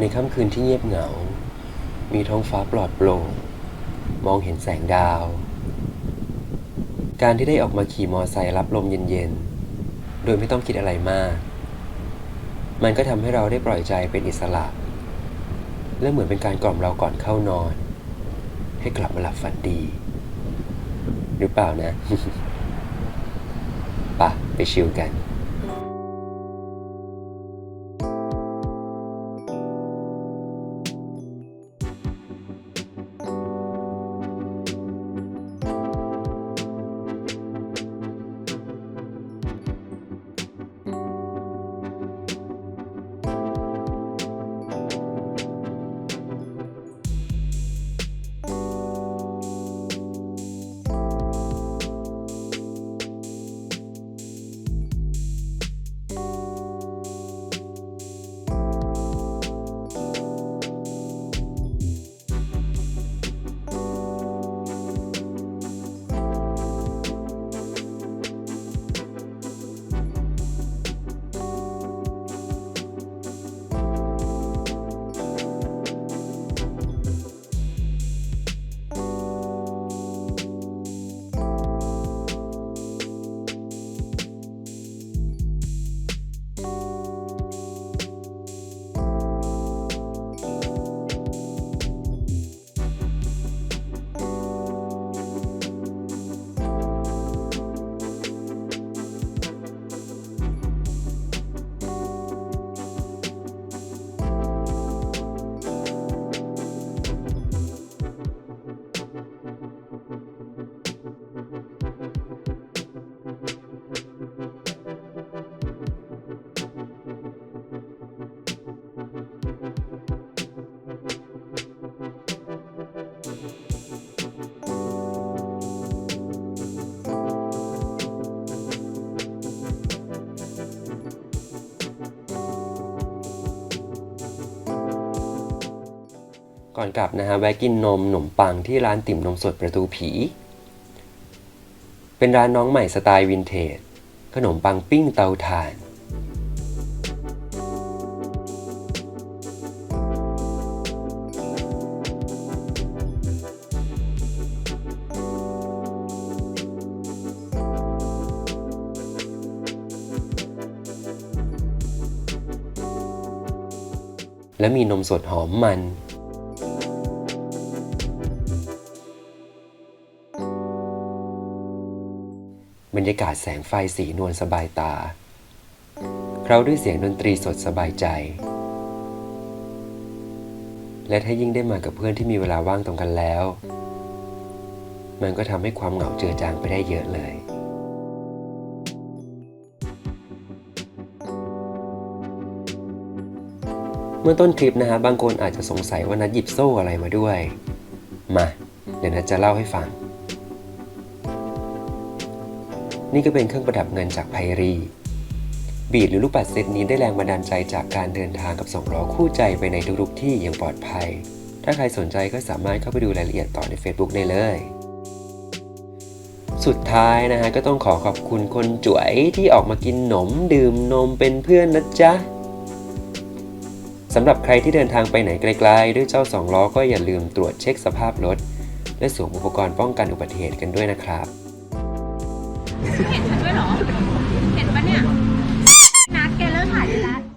ในค่ำคืนที่เงียบเหงา มีท้องฟ้าปลอดโปร่ง มองเห็นแสงดาว การที่ได้ออกมาขี่มอไซค์รับลมเย็นๆ โดยไม่ต้องคิดอะไรมาก มันก็ทำให้เราได้ปล่อยใจเป็นอิสระ และเหมือนเป็นการกล่อมเราก่อนเข้านอน ให้กลับมาหลับฝันดี หรือเปล่านะปะไปชิลกัน ก่อนกลับนะฮะแวะกินนมหนมปังที่ร้านติ่มนมสดประตูผี เป็นร้านน้องใหม่สไตล์วินเทจ ขนมปังปิ้งเตาถ่าน และมีนมสดหอมมัน บรรยากาศแสงไฟสีนวลสบายตา เคล้าด้วยเสียงดนตรีสดสบายใจ และถ้ายิ่งได้มากับเพื่อนที่มีเวลาว่างตรงกันแล้ว มันก็ทำให้ความเหงาเจือจางไปได้เยอะเลยเมื่อต้นคลิปนะฮะบางคนอาจจะสงสัยว่านัดหยิบโซ่อะไรมาด้วย มา เดี๋ยวนัดจะเล่าให้ฟัง นี่ก็เป็นเครื่องประดับเงินจากไพรี บีดหรือลูกปัดเซตนี้ได้แรงบันดาลใจจากการเดินทางกับสองล้อคู่ใจไปในทุกๆที่อย่างปลอดภัย ถ้าใครสนใจก็สามารถเข้าไปดูรายละเอียดต่อใน Facebook ได้เลย สุดท้ายนะฮะก็ต้องขอขอบคุณคนจ๋วยที่ออกมากินหนมดื่มนมเป็นเพื่อนนะจ๊ะสำหรับใครที่เดินทางไปไหนไกลๆ ด้วยเจ้าสองล้อก็อย่าลืมตรวจเช็คสภาพรถ และสวมอุปกรณ์ป้องกันอุบัติเหตุกันด้วยนะครับ เห็นฉันด้วยเหรอ เห็นปะเนี่ย นัดแกเลิกถ่ายได้แล้ว